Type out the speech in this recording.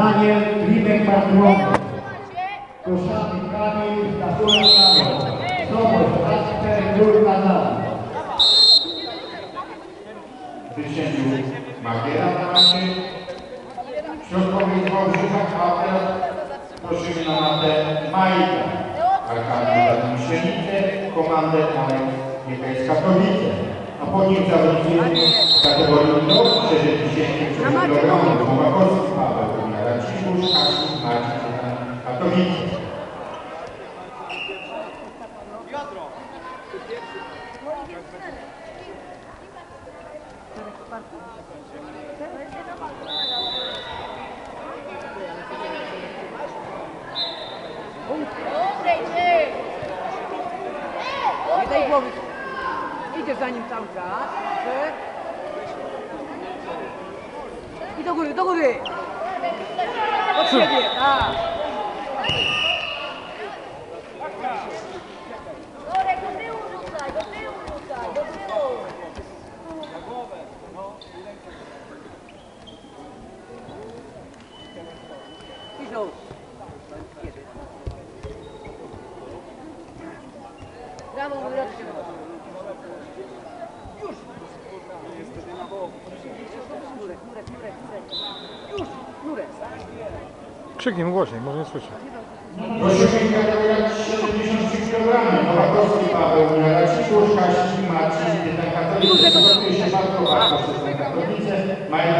Daniel Klimek Bartłomiej. Koszany Kamil Kasula Kamil. Sobosz Kasper Górka Dawid. Wysiędził Magiera na macie. Środkowy Wałbrzycha, teraz prosimy na matę Majka. Arkadiusz Radimisienice, komandę Marek Niebieska Katowice. A po nim zawodnicy kategorii do 60 kg. Nowakowski Paweł, Racibusz, Kaszuk, Marcin Katowice. Nie daj głowy. Idziesz za nim cały czas. I do góry, do góry. Od siebie, tak. Brawo, wywrotnie się Już. Nurek, nurek, nurek, nurek. Już, nurek. Krzyknij głośniej, może nie słyszę. Prosimy kategoria 73 kg. Nowakowski Paweł, Racibusz, Kaszuk, Marcin Katowice. Przygotuje się bardzo bardzo przez. Mają na rynku 5.